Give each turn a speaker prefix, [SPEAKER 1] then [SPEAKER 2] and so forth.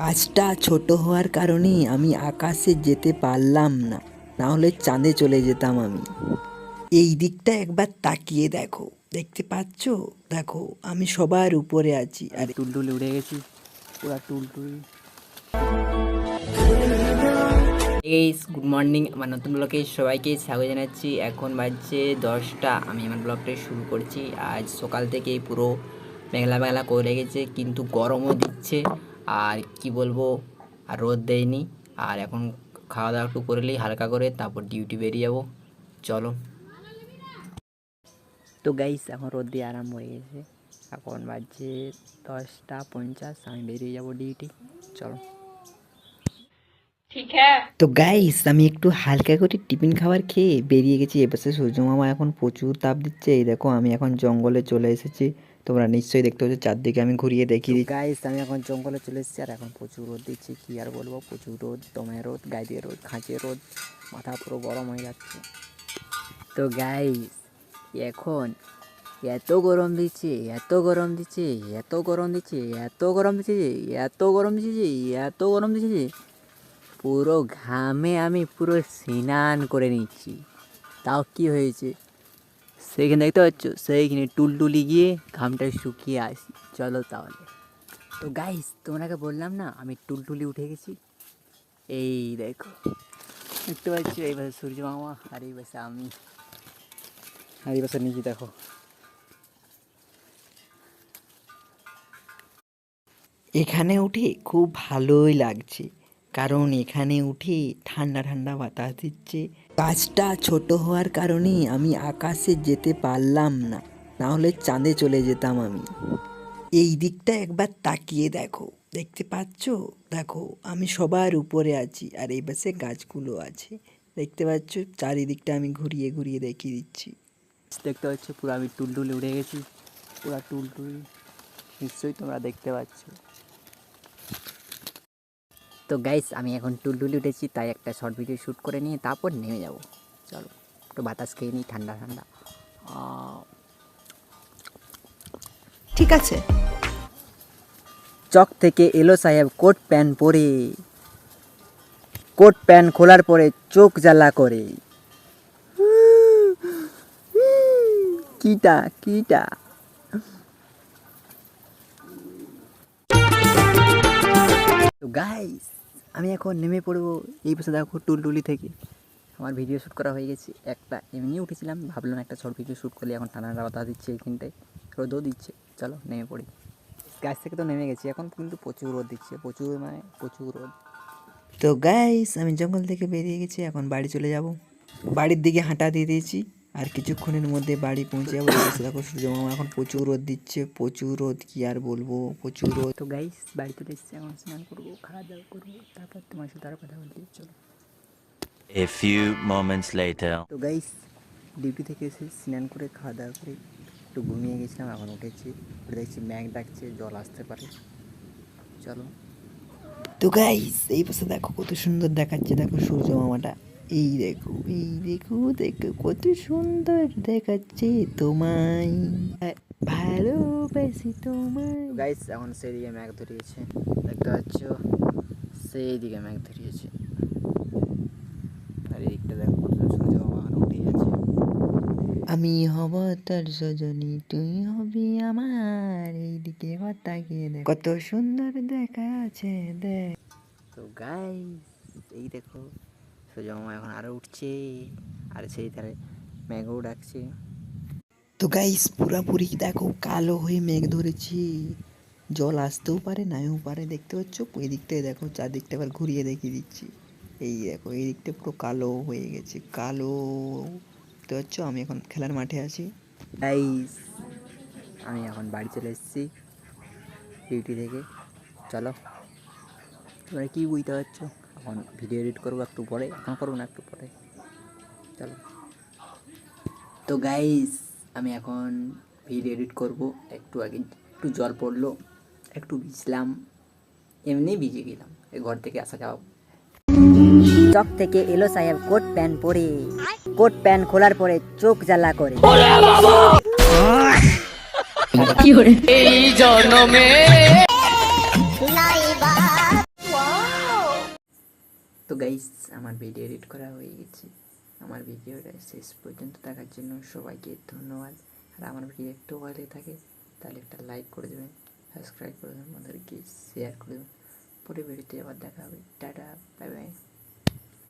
[SPEAKER 1] কাজটা ছোট হওয়ার কারণেই আমি আকাশে যেতে পারলাম না না হলে চাঁদে চলে যেতাম আমি। এই দিকটা একবার তাকিয়ে দেখো, দেখতে পাচ্ছ? দেখো, আমি সবার উপরে আছি। আর
[SPEAKER 2] টুলটুলি উড়ে গেছি, পুরা টুলটুলি। এইস গুড মর্নিং আমার নতুন ব্লগে সবাইকে স্বাগত জানাচ্ছি। এখন বাজছে দশটা, আমি আমার ব্লগটা শুরু করছি। আজ সকাল থেকে পুরো মেঘলা মেঘলা করে গেছে, কিন্তু গরমও দিচ্ছে। আর কি বলব আর রোদ দেয়নি। আর এখন খাওয়া দাওয়া একটু করলেই হালকা করে তারপর ডিউটি বেরিয়ে যাব। চলো। তো গাইস এখন রোদ দিয়ে আরাম হয়ে গেছে। এখন বাজছে দশটা পঞ্চাশ আমি বেরিয়ে যাব ডিউটি চলো।
[SPEAKER 1] তো গাইস আমি একটু হালকা করে টিফিন খাবার খেয়ে বেরিয়ে গেছি। এপাশে সূর্য মামা এখন প্রচুর তাপ দিচ্ছে। এই দেখো আমি এখন জঙ্গলে চলে এসেছি। তোমরা নিশ্চয়ই দেখতে পাচ্ছ চারদিকে আমি ঘুরিয়ে দেখিয়ে দিচ্ছি।
[SPEAKER 2] গাইস আমি এখন জঙ্গলে চলে এসেছি আর এখন প্রচুর রোদ দিচ্ছে কি আর বলব? প্রচুর রোদ দমে রোদ গায়ে দিয়ে রোদ খাঁচে রোদ মাথা পুরো গরম হয়ে যাচ্ছে। তো গাইস এখন এত গরম দিচ্ছে এত গরম দিচ্ছে এত গরম দিচ্ছে এত গরম দিচ্ছে যে এত গরম দিচ্ছে যে এত গরম দিচ্ছে যে পুরো ঘামে আমি পুরো স্নান করে নিচ্ছি। তাও কি হয়েছে? সেইখানে দেখতে পাচ্ছ সেইখানে টুলটুলি গিয়ে ঘামটা শুকিয়ে আসি, চলো তাহলে। তো গাইস তোমাকে বললাম না, আমি টুলটুলি উঠে গেছি। এই দেখো, দেখতে পাচ্ছ, এই পাশে সূর্য মামা, আর এই পাশে আমি। আর এই পাশে নিচে দেখো।
[SPEAKER 1] এখানে উঠে খুব ভালোই লাগছে। কারণ এখানে উঠে ঠান্ডা ঠান্ডা বাতাস দিচ্ছে। কাজটা ছোট হওয়ার কারণে আমি আকাশে যেতে পারলাম না না হলে চাঁদে চলে যেতাম আমি। এই দিকটা একবার তাকিয়ে দেখো দেখতে পাচ্ছ? দেখো আমি সবার উপরে আছি আর এই পাশে গাছগুলো আছে। দেখতে পাচ্ছ? চারিদিকটা আমি ঘুরিয়ে ঘুরিয়ে দেখিয়ে দিচ্ছি।
[SPEAKER 2] দেখতে পাচ্ছ? পুরো আমি টুলটুলে উড়ে গেছি। পুরো টুলটুলি। নিশ্চয়ই তোমরা দেখতে পাচ্ছ। তো গাইস আমি এখন টুলটুলি উঠেছি তাই একটা শর্ট ভিডিও শ্যুট করে নিয়ে তারপর নেমে যাব। চলো একটু বাতাস খেয়ে নিই ঠান্ডা ঠান্ডা।
[SPEAKER 1] ঠিক আছে।
[SPEAKER 2] চক থেকে এলো সাহেব কোট প্যান্ট পরে। কোট প্যান্ট খোলার পরে চোখ জ্বালা করে। কিটা কিটা। গাইস আমি এখন নেমে পড়ব এই পাশে দেখো টুলটুলি থেকে। আমার ভিডিও শ্যুট করা হয়ে গেছে, একটা এমনি উঠেছিলাম, ভাবলাম একটা শর্ট ভিডিও শ্যুট করলে এখন ঠান্ডা বাতাস দিচ্ছে এইখানটায়, রোদও দিচ্ছে, চলো নেমে পড়ি। গাছ থেকে তো নেমে গেছি, এখন কিন্তু প্রচুর রোদ দিচ্ছে, প্রচুর মানে প্রচুর রোদ।
[SPEAKER 1] তো গাইস আমি জঙ্গল থেকে বেরিয়ে গেছি, এখন বাড়ি চলে যাব। বাড়ির দিকে হাঁটা দিয়ে দিয়েছি। আর কিছুক্ষণের মধ্যে বাড়ি পৌঁছে যাব। দেখো সূর্য মামা এখন প্রচুর রোদ দিচ্ছে প্রচুর রোদ কি আর বলব? প্রচুর রোদ।
[SPEAKER 2] তো গাইস বাড়ি চলে এসেছি এখন স্নান করব খাওয়া দাওয়া করব তারপর তোমার সাথে আরও কথা বলতে চলো।
[SPEAKER 3] A few moments later.
[SPEAKER 2] তো গাইস ডিউটি থেকে এসে স্নান করে খাওয়া দাওয়া করে একটু ঘুমিয়ে গেছিলাম এখন উঠেছি উঠে দেখছি ম্যাগ ডাকছে জল আসতে পারে। চলো।
[SPEAKER 1] তো গাইস এই পাশে দেখো কত সুন্দর দেখাচ্ছে দেখো সূর্য মামাটা। এই দেখো এই দেখো দেখো, কত সুন্দর দেখাচ্ছে তোমায়। ভালোবাসি তোমায়।
[SPEAKER 2] গাইস এখন সেইদিকে ম্যাগ ধরিয়েছে। দেখতে পাচ্ছ? সেই দিকে ম্যাগ ধরিয়েছে। আর এই দিকটা দেখো, কত উঠে
[SPEAKER 1] আমি হব তোর সজনী, তুই হবি আমার। এইদিকে তাকিয়ে দেখ, কত সুন্দর দেখাচ্ছে দেখ।
[SPEAKER 2] তো গাইস এই দেখো সূর্য মামা এখন আরও উঠছে আর সেই ধারে ম্যাগও ডাকছে।
[SPEAKER 1] তো গাইস পুরাপুরি দেখো কালো হয়ে মেঘ ধরেছি। জল আসতেও পারে নাও পারে দেখতে পাচ্ছ? ওই দিকটায় দেখো চারদিকটা আবার ঘুরিয়ে দেখিয়ে দিচ্ছি। এই দেখো এই দিকটা পুরো কালো হয়ে গেছে কালো। দেখতে পাচ্ছ? আমি এখন খেলার মাঠে আছি।
[SPEAKER 2] গাইস আমি এখন বাড়ি চলে এসেছি ডিউটি থেকে। চলো। তোমরা কী বুঝতে পারছ? এখন ভিডিও এডিট করব একটু পরে এখন করব না একটু পরে। চলো। তো গাইস আমি এখন ভিডিও এডিট করব। একটু আগে একটু জল পড়ল একটু ভিজলাম এমনি ভিজে গেলাম এই ঘর থেকে আসা যাওয়া। চক থেকে এলো সাহেব কোট প্যান্ট পরে। কোট প্যান্ট খোলার পরে চোখ জ্বালা করে। তো গাইস আমার ভিডিও এডিট করা হয়ে গেছে। আমার ভিডিওটা শেষ পর্যন্ত দেখার জন্য সবাইকে ধন্যবাদ। আর আমার ভিডিও একটু ভালো থাকে, তাহলে একটা লাইক করে দেবেন সাবস্ক্রাইব করে দেবেন, আমাদেরকে শেয়ার করে দেবেন। পরে ভিডিওতে আবার দেখা হবে। Tata bye bye